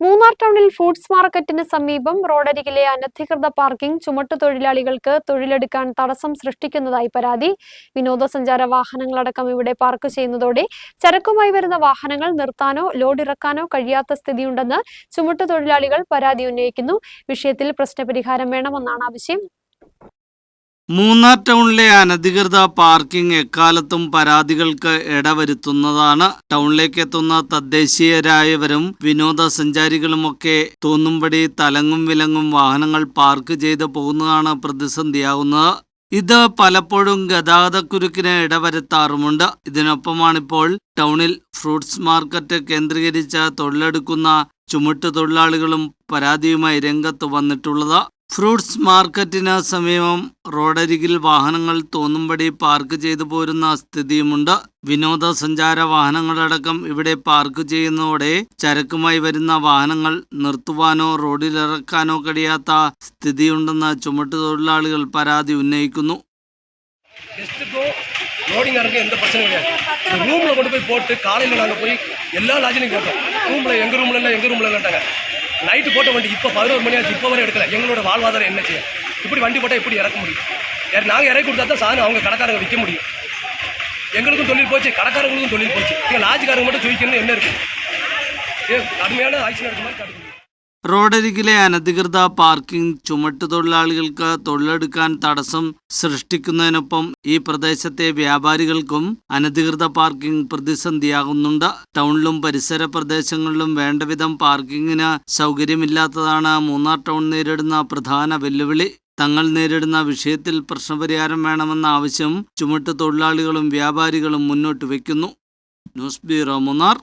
മൂന്നാർ ടൗണിൽ ഫ്രൂട്ട്സ് മാർക്കറ്റിന് സമീപം റോഡരികിലെ അനധികൃത പാർക്കിംഗ് ചുമട്ടുതൊഴിലാളികൾക്ക് തൊഴിലെടുക്കാൻ തടസ്സം സൃഷ്ടിക്കുന്നതായി പരാതി. വിനോദസഞ്ചാര വാഹനങ്ങളടക്കം ഇവിടെ പാർക്ക് ചെയ്യുന്നതോടെ ചരക്കുമായി വരുന്ന വാഹനങ്ങൾ നിർത്താനോ ലോഡ് ഇറക്കാനോ കഴിയാത്ത സ്ഥിതിയുണ്ടെന്ന് ചുമട്ടുതൊഴിലാളികൾ പരാതി ഉന്നയിക്കുന്നു. വിഷയത്തിൽ പ്രശ്നപരിഹാരം വേണമെന്നാണ് ആവശ്യം. മൂന്നാർ ടൗണിലെ അനധികൃത പാർക്കിംഗ് എക്കാലത്തും പരാതികൾക്ക് ഇടവരുത്തുന്നതാണ്. ടൗണിലേക്ക് എത്തുന്ന തദ്ദേശീയരായവരും വിനോദസഞ്ചാരികളുമൊക്കെ തോന്നുംപടി തലങ്ങും വിലങ്ങും വാഹനങ്ങൾ പാർക്ക് ചെയ്തു പോകുന്നതാണ് പ്രതിസന്ധിയാകുന്നത് ഇത് പലപ്പോഴും ഗതാഗതക്കുരുക്കിന് ഇടവരുത്താറുമുണ്ട്. ഇതിനൊപ്പമാണിപ്പോൾ ടൗണിൽ ഫ്രൂട്ട്സ് മാർക്കറ്റ് കേന്ദ്രീകരിച്ച് തൊഴിലെടുക്കുന്ന ചുമട്ടുതൊഴിലാളികളും പരാതിയുമായി രംഗത്ത് വന്നിട്ടുള്ളത്. ഫ്രൂട്ട്സ് മാർക്കറ്റിന് സമീപം റോഡരികിൽ വാഹനങ്ങൾ തോന്നുംപടി പാർക്ക് ചെയ്തു പോരുന്ന സ്ഥിതിയുമുണ്ട്. വിനോദസഞ്ചാര വാഹനങ്ങളടക്കം ഇവിടെ പാർക്ക് ചെയ്യുന്നതോടെ ചരക്കുമായി വരുന്ന വാഹനങ്ങൾ നിർത്തുവാനോ റോഡിലിറക്കാനോ കഴിയാത്ത സ്ഥിതിയുണ്ടെന്ന് ചുമട്ടുതൊഴിലാളികൾ പരാതി ഉന്നയിക്കുന്നു. லோடிங் நடக்க எந்த பிரச்சனையும் கிடையாது ரூமில் கொண்டு போய் போட்டு காலையில் நாங்கள் போய் எல்லா லாட்ஜிலையும் கேட்டோம் ரூமில் எங்கள் ரூமில் இல்லை எங்கள் கேட்டாங்க நைட்டு போட்ட வண்டி இப்போ பதினோரு மணி ஆச்சு இப்போ வரை எடுக்கல. எங்களோட வாழ்வாதாரம் என்ன செய்ய? இப்படி வண்டி போட்டால் எப்படி இறக்க முடியும்? யார் நாங்கள் இறக்கி கொடுத்தா தான் சாதனம் அவங்க கடைக்காரங்க விற்க முடியும். எங்களுக்கும் தொழில் போச்சு கடைக்காரங்களுக்கும் தொழில் போச்சு. எங்கள் லாஜிக்காரங்க மட்டும் சுவிக்கணும்னு என்ன இருக்குது ஏ கடுமையான ஆக்ஷன் எடுக்க மாதிரி காட்டுது റോഡരികിലെ അനധികൃത പാർക്കിംഗ് ചുമട്ടുതൊഴിലാളികൾക്ക് തൊഴിലെടുക്കാൻ തടസ്സം സൃഷ്ടിക്കുന്നതിനൊപ്പം ഈ പ്രദേശത്തെ വ്യാപാരികൾക്കും അനധികൃത പാർക്കിംഗ് പ്രതിസന്ധിയാകുന്നുണ്ട്. ടൗണിലും പരിസര പ്രദേശങ്ങളിലും വേണ്ടവിധം പാർക്കിങ്ങിന് സൗകര്യമില്ലാത്തതാണ് മൂന്നാർ ടൗൺ നേരിടുന്ന പ്രധാന വെല്ലുവിളി. തങ്ങൾ നേരിടുന്ന വിഷയത്തിൽ പ്രശ്നപരിഹാരം വേണമെന്ന ആവശ്യം ചുമട്ടുതൊഴിലാളികളും വ്യാപാരികളും മുന്നോട്ട് വയ്ക്കുന്നു. News bureau Munnar.